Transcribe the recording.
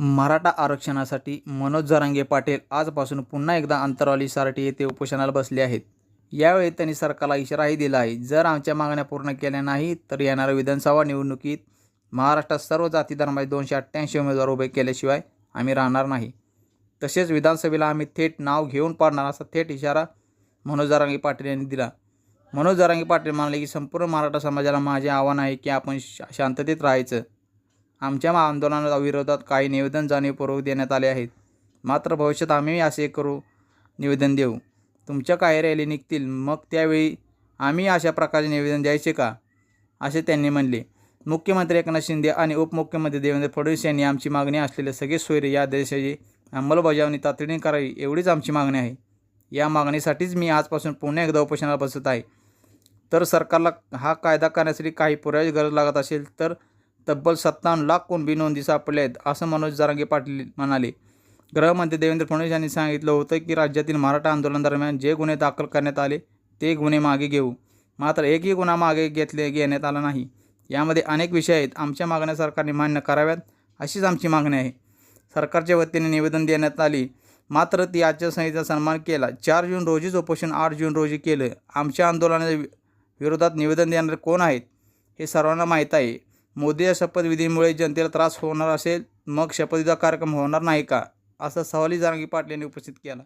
मराठा आरक्षणासाठी मनोज जरांगे पाटील आजपासून पुन्हा एकदा अंतरवाली सारटी येथे उपोषणाला बसले आहेत. यावेळी त्यांनी सरकारला इशाराही दिला आहे. जर आमच्या मागण्या पूर्ण केल्या नाही तर येणाऱ्या विधानसभा निवडणुकीत महाराष्ट्रात सर्व जाती धर्माचे दोनशे अठ्ठ्याऐंशी उमेदवार उभे केल्याशिवाय आम्ही राहणार नाही. तसेच विधानसभेला आम्ही थेट नाव घेऊन पाडणार असा थेट इशारा मनोज जरांगे पाटील यांनी दिला. मनोज जरांगे पाटील म्हणाले की संपूर्ण मराठा समाजाला माझे आव्हान आहे की आपण शांततेत राहायचं. आमच्या आंदोलनाला आंदोलनाच्या विरोधात काही निवेदन जाणीवपूर्वक देण्यात आले आहेत. मात्र भविष्यात आम्ही असे करू निवेदन देऊ. तुमच्या काही रॅली निघतील. मग त्यावेळी आम्ही अशा प्रकारचे निवेदन द्यायचे का? असे त्यांनी म्हणले. मुख्यमंत्री एकनाथ शिंदे आणि उपमुख्यमंत्री देवेंद्र फडणवीस यांनी आमची मागणी असलेले सगळे सोयरे या देशाची अंमलबजावणी तातडीने करावी एवढीच आमची मागणी आहे. या मागणीसाठीच मी आजपासून पुन्हा एकदा उपोषणाला बसत आहे. तर सरकारला हा कायदा करण्यासाठी काही पुराव्याची गरज लागत असेल तर तब्बल सत्तावन्न लाख कुणबी नोंदी सापडल्या आहेत असं मनोज जरांगे पाटील म्हणाले. गृहमंत्री देवेंद्र फडणवीस यांनी सांगितलं होतं की राज्यातील मराठा आंदोलनादरम्यान जे गुन्हे दाखल करण्यात आले ते गुन्हे मागे घेऊ. मात्र एकही गुन्हा मागे घेतले घेण्यात आला नाही. यामध्ये अनेक विषय आहेत. आमच्या मागण्या सरकारने मान्य कराव्यात अशीच आमची मागणी आहे. सरकारच्या वतीने निवेदन देण्यात आली. मात्र ती आचारसंहितेचा सन्मान केला. चार जून रोजीच उपोषण आठ जून रोजी केलं. आमच्या आंदोलनाच्या वि- विरोधात निवेदन देणारे कोण आहेत हे सर्वांना माहीत आहे. मोदी या शपथविधीमुळे जनतेला त्रास होणार असेल मग शपथविधा कार्यक्रम होणार नाही का? असा सवालही जारांगी पाटील यांनी उपस्थित केला.